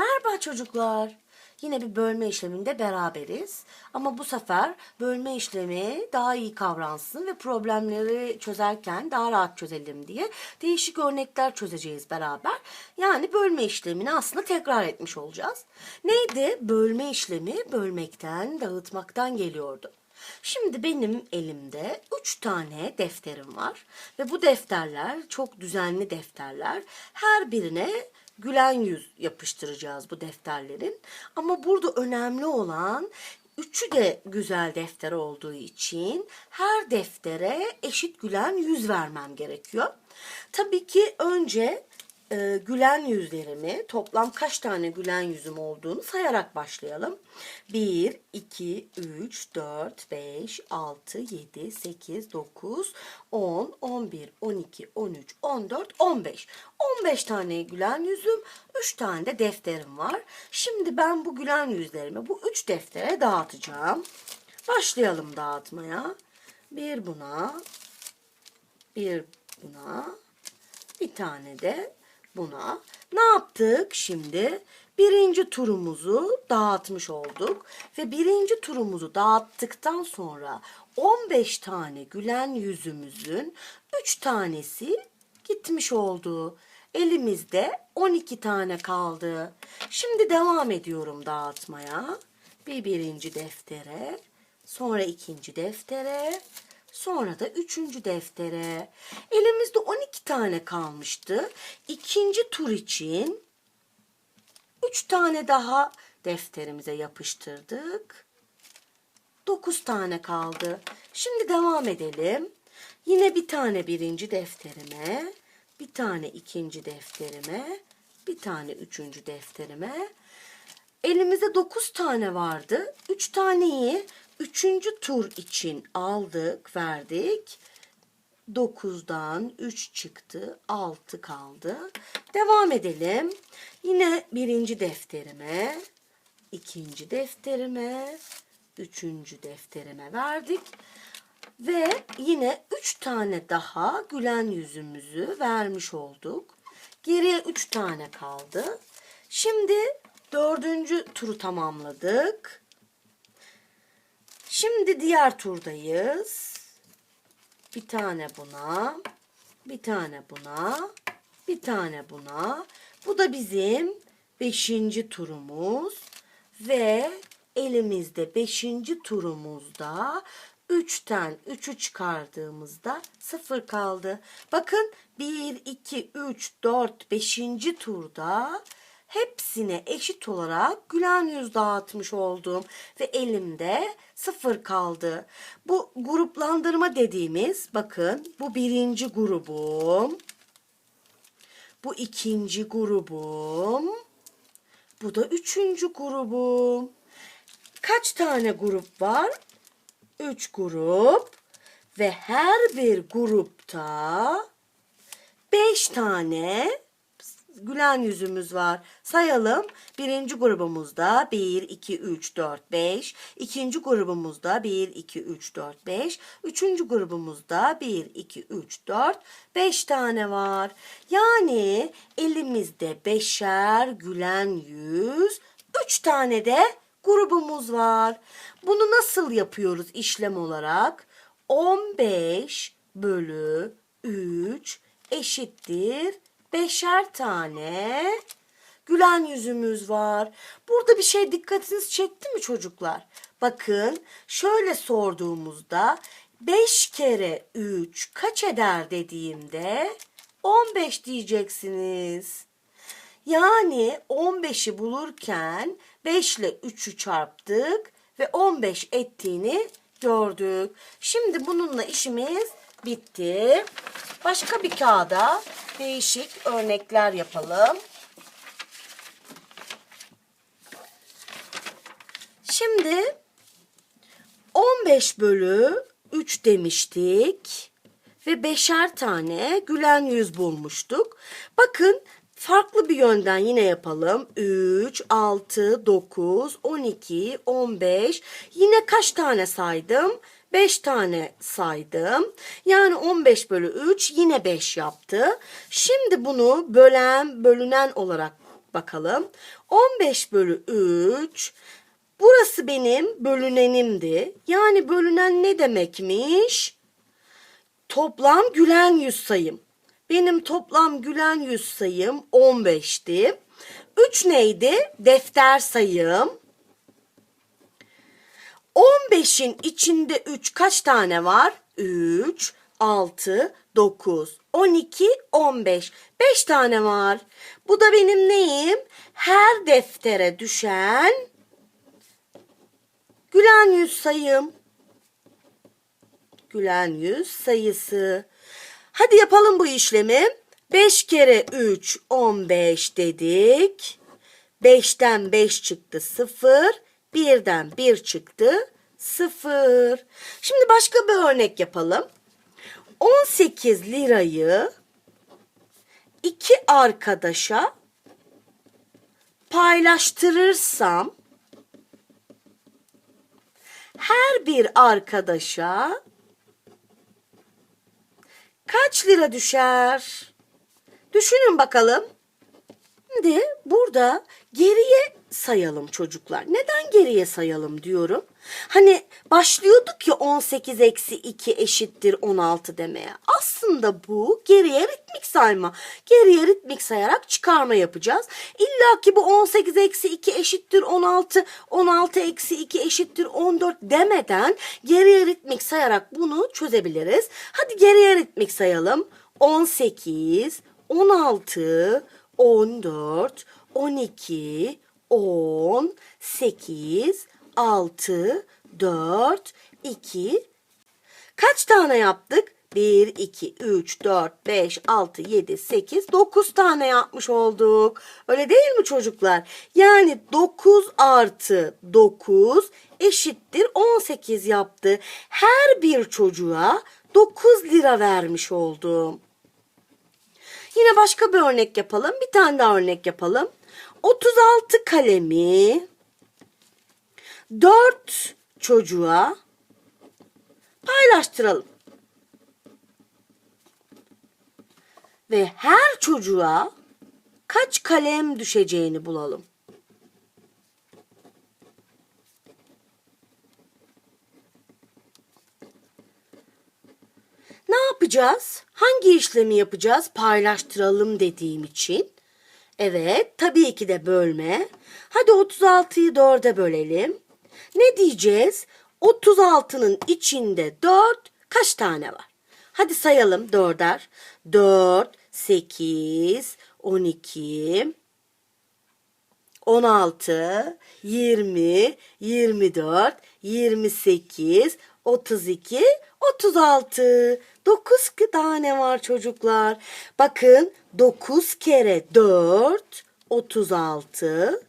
Merhaba çocuklar. Yine bir bölme işleminde beraberiz. Ama bu sefer bölme işlemi daha iyi kavransın ve problemleri çözerken daha rahat çözelim diye değişik örnekler çözeceğiz beraber. Yani bölme işlemini aslında tekrar etmiş olacağız. Neydi? Bölme işlemi bölmekten, dağıtmaktan geliyordu. Şimdi benim elimde üç tane defterim var ve bu defterler çok düzenli defterler. Her birine gülen yüz yapıştıracağız bu defterlerin. Ama burada önemli olan üçü de güzel defter olduğu için her deftere eşit gülen yüz vermem gerekiyor. Tabii ki önce e, gülen yüzlerimi toplam kaç tane gülen yüzüm olduğunu sayarak başlayalım. 1, 2, 3, 4, 5, 6, 7, 8, 9, 10, 11, 12, 13, 14, 15. 15 tane gülen yüzüm, 3 tane de defterim var. Şimdi ben bu gülen yüzlerimi bu 3 deftere dağıtacağım. Başlayalım dağıtmaya. Bir buna, bir buna, bir tane de buna. Ne yaptık şimdi? Birinci turumuzu dağıtmış olduk ve birinci turumuzu dağıttıktan sonra 15 tane gülen yüzümüzün 3 tanesi gitmiş oldu. Elimizde 12 tane kaldı. Şimdi devam ediyorum dağıtmaya. Bir birinci deftere, sonra ikinci deftere, Sonra da üçüncü deftere. Elimizde 12 tane kalmıştı. İkinci tur için üç tane daha defterimize yapıştırdık. 9 tane kaldı. Şimdi devam edelim. Yine bir tane birinci defterime, bir tane ikinci defterime, bir tane üçüncü defterime. Elimizde 9 tane vardı. 3 taneyi üçüncü tur için aldık, verdik. 9'dan 3 çıktı, 6 kaldı. Devam edelim. Yine birinci defterime, ikinci defterime, üçüncü defterime verdik. Ve yine üç tane daha gülen yüzümüzü vermiş olduk. Geriye üç tane kaldı. Şimdi dördüncü turu tamamladık. Şimdi diğer turdayız. Bir tane buna, bir tane buna, bir tane buna. Bu da bizim beşinci turumuz ve elimizde beşinci turumuzda üçten üçü çıkardığımızda sıfır kaldı. Bakın bir, iki, üç, dört, beşinci turda hepsine eşit olarak gülen yüz dağıtmış oldum ve elimde sıfır kaldı. Bu gruplandırma dediğimiz bakın bu birinci grubum. Bu ikinci grubum. Bu da üçüncü grubum. Kaç tane grup var? Üç grup ve her bir grupta beş tane gülen yüzümüz var. Sayalım. Birinci grubumuzda 1, 2, 3, 4, 5. İkinci grubumuzda 1, 2, 3, 4, 5. Üçüncü grubumuzda 1, 2, 3, 4, 5 tane var. Yani elimizde beşer gülen yüz, 3 tane de grubumuz var. Bunu nasıl yapıyoruz işlem olarak? 15 bölü 3 eşittir beşer tane gülen yüzümüz var. Burada bir şey dikkatinizi çekti mi çocuklar? Bakın şöyle sorduğumuzda 5 kere 3 kaç eder dediğimde 15 diyeceksiniz. Yani 15'i bulurken 5 ile 3'ü çarptık ve 15 ettiğini gördük. Şimdi bununla işimiz bitti. Başka bir kağıda değişik örnekler yapalım. Şimdi 15 bölü 3 demiştik ve beşer tane gülen yüz bulmuştuk. Bakın farklı bir yönden yine yapalım. 3, 6, 9, 12, 15. Yine kaç tane saydım? 5 tane saydım. Yani 15 bölü 3 yine 5 yaptı. Şimdi bunu bölen, bölünen olarak bakalım. 15 bölü 3. Burası benim bölünenimdi. Yani bölünen ne demekmiş? Toplam gülen yüz sayım. Benim toplam gülen yüz sayım 15'ti. 3 neydi? Defter sayım. 15'in içinde 3 kaç tane var? 3, 6, 9, 12, 15. 5 tane var. Bu da benim neyim? Her deftere düşen gülen yüz sayım. Gülen yüz sayısı. Hadi yapalım bu işlemi. 5 kere 3 15 dedik. 5'ten 5 çıktı 0. 1'den 1 çıktı 0. Şimdi başka bir örnek yapalım. 18 lirayı iki arkadaşa paylaştırırsam her bir arkadaşa kaç lira düşer? Düşünün bakalım. Şimdi burada geriye sayalım çocuklar. Neden geriye sayalım diyorum? Hani başlıyorduk ya 18 eksi 2 eşittir 16 demeye. Aslında bu geriye ritmik sayma. Geriye ritmik sayarak çıkarma yapacağız. İlla ki bu 18 eksi 2 eşittir 16, 16 eksi 2 eşittir 14 demeden geriye ritmik sayarak bunu çözebiliriz. Hadi geriye ritmik sayalım. 18, 16, 14, 12, 10, 8, 6, 4, 2. Kaç tane yaptık? 1, 2, 3, 4, 5, 6, 7, 8, 9 tane yapmış olduk. Öyle değil mi çocuklar? Yani 9 artı 9 eşittir 18 yaptı. Her bir çocuğa 9 lira vermiş oldum. Yine başka bir örnek yapalım. Bir tane daha örnek yapalım. 36 kalemi 4 çocuğa paylaştıralım. Ve her çocuğa kaç kalem düşeceğini bulalım. Ne yapacağız? Hangi işlemi yapacağız? Paylaştıralım dediğim için. Evet, tabii ki de bölme. Hadi 36'yı 4'e bölelim. Ne diyeceğiz? 36'nın içinde 4 kaç tane var? Hadi sayalım dörder. 4, 8, 12, 16, 20, 24, 28, 32, 36. 9 tane var çocuklar. Bakın 9 kere 4 36.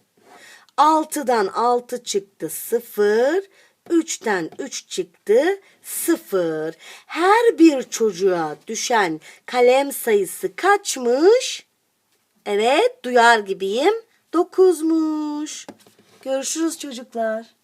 6'dan 6 çıktı 0. 3'ten 3 çıktı 0. Her bir çocuğa düşen kalem sayısı kaçmış? Evet, duyar gibiyim. 9'muş. Görüşürüz çocuklar.